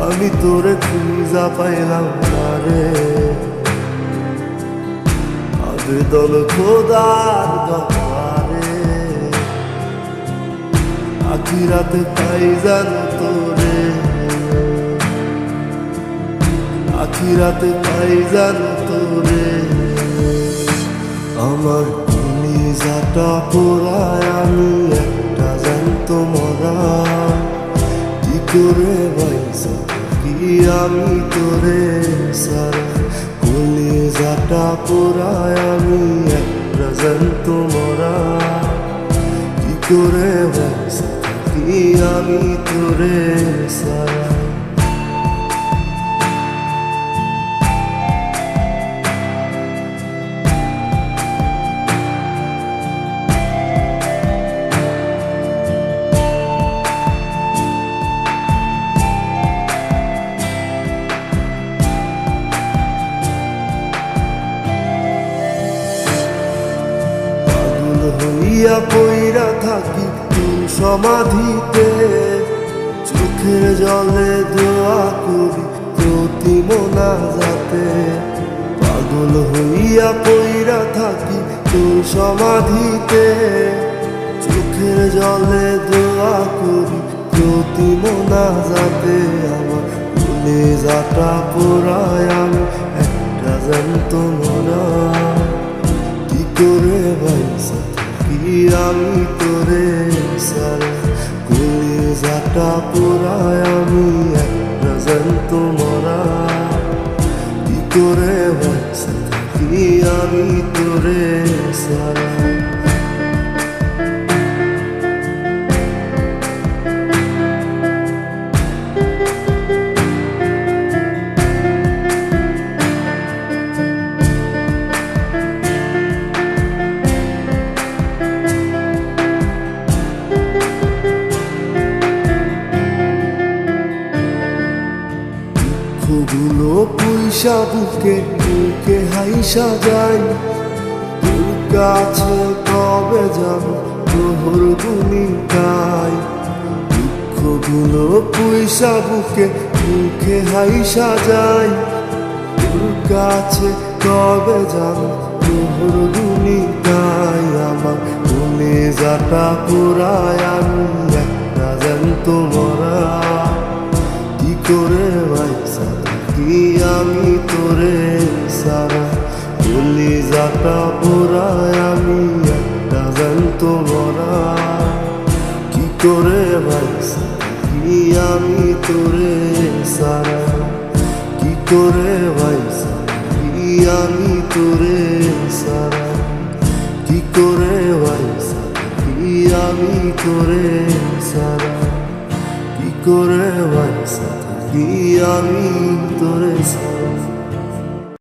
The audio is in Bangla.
আমি তোরে খুঁজা পাইলাম না রে আবেদন খোদার দরবারে। আখিরাতে পাই জানো তোরে। আখিরাতে পাই জানো তোরে। আমার নিজাটা পোড়ায়, আমি একটা জানতো মরা। কি আমি তোরে সারা? যাটা পোড়ায় আমি একটা জানতো মরা। কি করে বাইসা আমি তোরে সারা? হইয়া পইরা থাকি তুই সমাধিতে। চোখের জলে দোয়া করি প্রতি মোনা যাতে পাগল হইয়া পইরা থাকি তুই সমাধিতে। চোখের জলে দোয়া করি প্রতি মোনা যাতে আমার ভুলে যাটা পোড়ায় আমি একটা জানত কি আমি তোরে সারা পয়সা বুকে বুকে হাইসা যাই তোর কাছে কবে যাব তোর ভূমিকায় দুঃখগুলো পয়সা বুকে বুকে হাইসা যাই তোর কাছে কবে যাব তোর ভূমিকায় আমার মনে যাটা পুরায় আমি একটা জানত মরা। কি করে ভাইসা কি আমি তোরে সারা বলি যাটা পোড়ায় আমি একটা জানত মরা কি করে ভাইসা কি আমি তোরে সারা। কি করে ভাইসা কি আমি তোরে সারা। কি করে ভাইসা কি আমি তোরে সারা। কি করে ভাইসা কি আমি তোরে